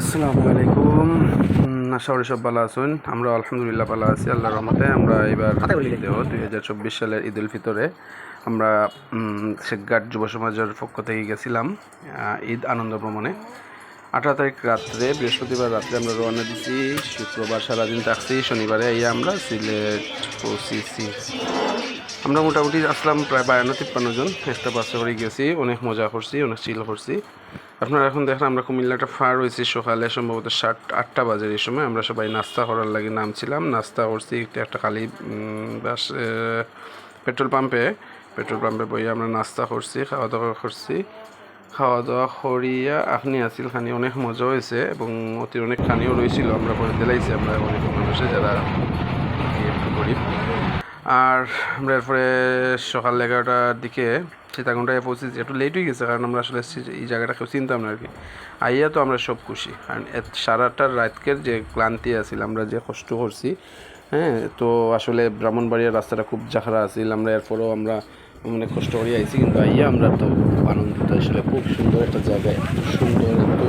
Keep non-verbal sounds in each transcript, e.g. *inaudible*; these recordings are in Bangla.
আসসালামু আলাইকুম। আশা করি সব ভালো আছেন। আমরা আলহামদুলিল্লাহ ভালো আছি আল্লাহর রহমতে। আমরা এবার ঈদেও দুই হাজার চব্বিশ সালের ঈদ উল ফিতরে আমরা শেখঘাট যুব সমাজের পক্ষ থেকে গেছিলাম ঈদ আনন্দ ভ্রমণে। আঠারো তারিখ রাত্রে বৃহস্পতিবার রাত্রে আমরা রওনা দিছি শুক্রবার সারাদিন থাকছি। শনিবারে এই আমরা সিলেট পৌঁছেছি আমরা মোটামুটি আসলাম প্রায় বায়ান্ন, তিপ্পান্ন জন। একটা বাসে করে গেছি, অনেক মজা করছি, অনেক চিল করছি। আপনারা এখন দেখেন, আমরা কুমিল্লাটা ফার হয়েছি সকালে, সম্ভবত সাত, আটটা বাজে এই সময়। আমরা সবাই নাস্তা করার লাগে নামছিলাম। নাস্তা করছি, একটা খালি বাস পেট্রোল পাম্পে। পেট্রোল পাম্পে বই আমরা নাস্তা করছি, খাওয়া দাওয়া করছি। খাওয়া দাওয়া করিয়া আপনি আসিল খানি, অনেক মজা হয়েছে এবং অতি অনেক খানিও রয়েছিল। আমরা পরে দিলাইছি, আমরা অনেক মানুষে যারা গরিব আর আমরা এরপরে সকাল এগারোটার দিকে সীতাকুণ্ডায় পৌঁছেছি। একটু লেট হয়ে গেছে, কারণ আমরা আসলে এই জায়গাটা কেউ চিনতাম না আর কি। আইয়া তো আমরা সব খুশি, কারণ সারাটার রাতকের যে ক্লান্তি আছিল, আমরা যে কষ্ট করছি হ্যাঁ তো আসলে ব্রাহ্মণবাড়িয়ার রাস্তাটা খুব জাখরা আছিল। আমরা এরপরেও আমরা অনেক কষ্ট করে আইছি, কিন্তু আইয়া আমরা তো খুব আনন্দিত। আসলে খুব সুন্দর একটা জায়গায় সুন্দর, এত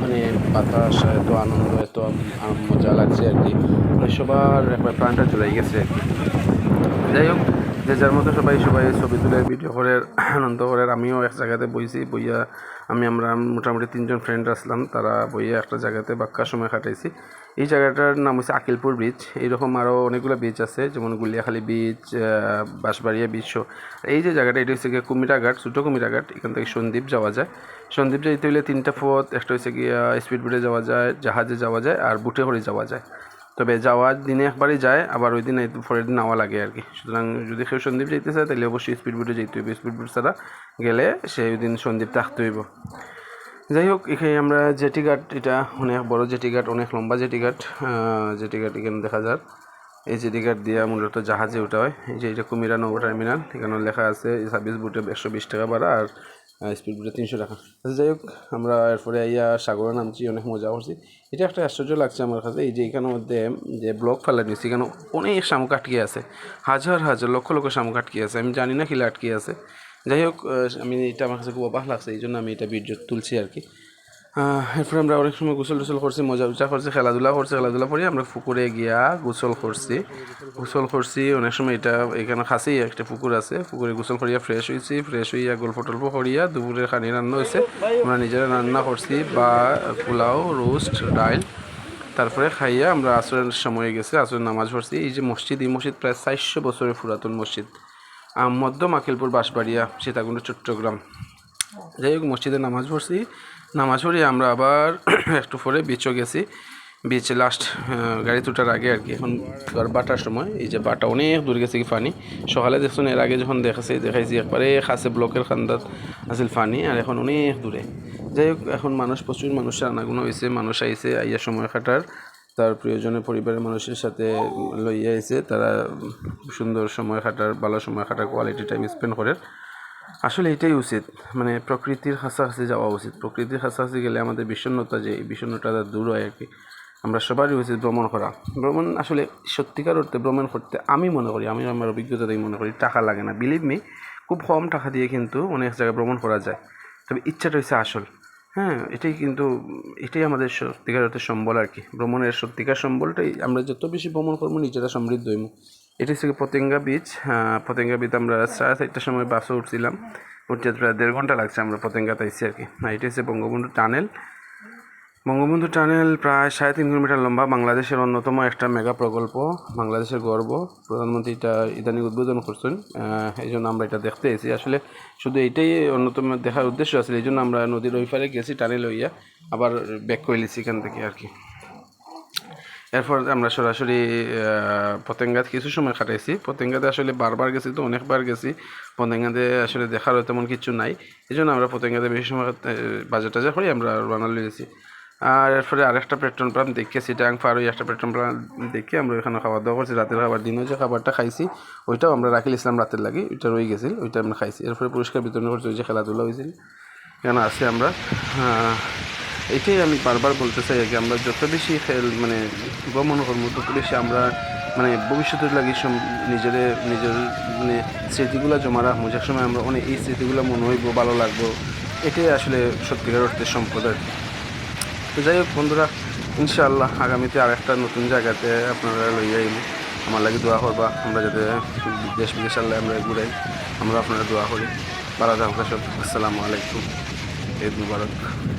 মানে বাতাস, এত আনন্দ, এত মজা লাগছে আর কি। মানে সবার প্রাণটা জুড়াই গেছে আর কি। যাই হোক, যে যার মতো সবাই সবাই ছবি তুলে ভিডিও করে, আনন্দ করে। আমিও এক জায়গাতে বইছি, বইয়া আমি আমরা মোটামুটি তিনজন ফ্রেন্ড আসলাম, তারা বইয়া একটা জায়গাতে বাক্কা সময় কাটাইছি। এই জায়গাটার নাম হচ্ছে আকিলপুর বিচ এইরকম আরও অনেকগুলো বিচ আছে, যেমন গুলিয়াখালী বিচ বাঁশবাড়িয়া বিচ এই যে জায়গাটা, এটা হচ্ছে গিয়ে কুমিরাঘাট, ছোটো কুমিরাঘাট, এখান থেকে সন্দ্বীপ যাওয়া যায়। সন্দ্বীপ যাইতে হলে তিনটা পথ, একটা হচ্ছে গিয়ে স্পিড বোটে যাওয়া যায়, জাহাজে যাওয়া যায়, আর বুটে করে যাওয়া যায়। তবে যাওয়ার দিনে একবারই যায়, আবার ওই দিন পরের দিন আওয়া লাগে আর কি। সুতরাং যদি কেউ সন্দীপ যেতে চায়, তাহলে অবশ্যই স্পিড বোটে যেতে হইবে। স্পিড বোট ছাড়া গেলে সেই দিন সন্দীপ থাকতে হইব। যাই হোক, এখানে আমরা জেটি ঘাট, এটা অনেক বড় জেটি ঘাট, অনেক লম্বা জেটি ঘাট জেটি ঘাট এখানে দেখা যায় এই জেটি ঘাট দিয়া মূলত জাহাজে ওঠা হয়। এই যে এটা কুমিরা নৌ টার্মিনাল এখানে লেখা আছে ছাব্বিশ বুটে একশো বিশ টাকা ভাড়া, আর স্পিড বুটে তিনশো টাকা। আচ্ছা, যাই হোক আমরা এরপরে আইয়া সাগরে নামছি অনেক মজা করছি। এটা একটা আশ্চর্য লাগছে আমার কাছে এই যে এখানের মধ্যে যে ব্লক ফেলা নিয়েছি এখানে অনেক শামুক আটকে আছে হাজার হাজার লক্ষ লক্ষ শামুক আটকে আছে আমি জানি না কিলা আটকে আছে। যাই হোক আমি এটা আমার কাছে খুব অবাক লাগছে এই জন্য আমি এটা ভিডিও তুলছি আর কি। এরপরে আমরা অনেক সময় গোসল টোসল করছি, মজা উজা করছি, খেলাধুলা করছি, খেলাধুলা করে, আমরা পুকুরে গিয়া গোসল করছি। গোসল করছি, অনেক সময় এটা এখানে খাসি একটা পুকুর আছে, পুকুরে গোসল করিয়া ফ্রেশ হয়েছি ফ্রেশ হইয়া গল্প টল্প করিয়া দুপুরের খানি রান্না হয়েছে আমরা নিজেরা রান্না করছি, বা পোলাও, রোস্ট, ডাইল। তারপরে খাইয়া আমরা আসরের সময় গেছে, আসরের নামাজ পড়ছি। এই যে মসজিদ, এই মসজিদ প্রায় চারশো বছরের পুরাতন মসজিদ। মধ্য মাকিলপুর বাঁশবাড়িয়া, সীতাকুণ্ড, চট্টগ্রাম। যাই হোক, মসজিদে নামাজ পড়ছি। নামাজ পড়ি আমরা আবার *clears throat* একটু পরে বিচও গেছি। বিচ লাস্ট গাড়ি তোটার আগে আর কি। এখন বাটার সময়। এই যে বাটা অনেক দূর গেছে কি পানি সকালে দেখছেন এর আগে যখন দেখাছি দেখাইছি একবারে খাসে ব্লকের খান্দাত আছিল পানি আর এখন অনেক দূরে। যাই হোক, এখন মানুষ, প্রচুর মানুষের আনাগুনো হয়েছে। মানুষ আইছে, আইয়া সময় কাটার তার প্রিয়জনের পরিবারের মানুষের সাথে লইয়া আইছে। তারা সুন্দর সময় কাটার ভালো সময় কাটার কোয়ালিটি টাইম স্পেন্ড করে আসলে এটাই উচিত। মানে প্রকৃতির কাছাকাছি যাওয়া উচিত। প্রকৃতির কাছাকাছি গেলে আমাদের বিষণ্ণতা যে, এই বিষণ্ণতা দূর হয় আর কি আমরা সবারই উচিত ভ্রমণ করা। ভ্রমণ আসলে সত্যিকার অর্থে ভ্রমণ করতে আমি মনে করি, আমি আমার অভিজ্ঞতাতেই মনে করি, টাকা লাগে না। বিলিভ মি খুব কম টাকা দিয়ে কিন্তু অনেক জায়গায় ভ্রমণ করা যায়। তবে ইচ্ছাটা হচ্ছে আসল। হ্যাঁ এটাই কিন্তু, এটাই আমাদের সত্যিকার অর্থে সম্বল আর কি ভ্রমণের সত্যিকার সম্বলটাই আমরা যত বেশি ভ্রমণ করব, নিজেরা সমৃদ্ধ হইব এটি হচ্ছে পতেঙ্গা বিচ পতেঙ্গা বিচ আমরা সাড়ে চারটার সময় বাসে উঠছিলাম। উঠতে প্রায় দেড় ঘণ্টা লাগছে আমরা পতেঙ্গাতে আইসি আর কি। আর এটি হচ্ছে বঙ্গবন্ধু টানেল বঙ্গবন্ধু টানেল প্রায় সাড়ে তিন কিলোমিটার লম্বা, বাংলাদেশের অন্যতম একটা মেগা প্রকল্প, বাংলাদেশের গর্ব। প্রধানমন্ত্রী এটা ইদানিং উদ্বোধন করছেন। এই জন্য আমরা এটা দেখতে এসেছি আসলে শুধু এটাই অন্যতম দেখার উদ্দেশ্য আছে, এই জন্য আমরা নদীর ওই পারে গেছি টানেল হইয়া আবার ব্যাক করে এখান থেকে আর কি। এরপর আমরা সরাসরি পতেঙ্গাত কিছু সময় কাটাইছি। পতেঙ্গাতে আসলে বারবার গেছি তো, অনেকবার গেছি। পতেঙ্গাতে আসলে দেখারও তেমন কিছু নাই। এই জন্য আমরা পতেঙ্গাতে বেশি সময় বাজার টাজার করি আমরা রওনা লিয়েছি আর এরপরে আরেকটা পেট্রোল পাম্প দেখে, সিটাং পার ওই একটা পেট্রোল পাম্প দেখে আমরা ওখানে খাওয়া দাওয়া করছি, রাতের খাবার দিনও যে খাবারটা খাইছি, ওইটাও আমরা রাখিল ইসলাম রাতের লাগে, ওইটা রয়ে গেছিল, ওইটা আমরা খাইছি। এরপরে পুরস্কার বিতরণ করছি, ওই যে খেলাধুলা হয়েছিল এখানে আছি আমরা। এটাই আমি বারবার বলতে চাই কি আমরা যত বেশি মানে ভ্রমণ করব তত বেশি আমরা মানে ভবিষ্যতের লাগে সম- নিজের নিজের মানে স্মৃতিগুলো জমা রাখব। যে সময় আমরা অনেক, এই স্মৃতিগুলো মনে হইব, ভালো লাগবো। এটাই আসলে সত্যিকার অর্থে কি। তো যাই হোক বন্ধুরা, ইনশাআল্লাহ আগামীতে আর একটা নতুন জায়গাতে আপনারা লইয়া আইব। আমার লাগে দোয়া করবা, আমরা যাতে দেশ বিদেশ আল্লাহ আমরা ঘুরাই, আমরা আপনারা দোয়া করি। সব আসসালামু আলাইকুম। ঈদ মুবারক।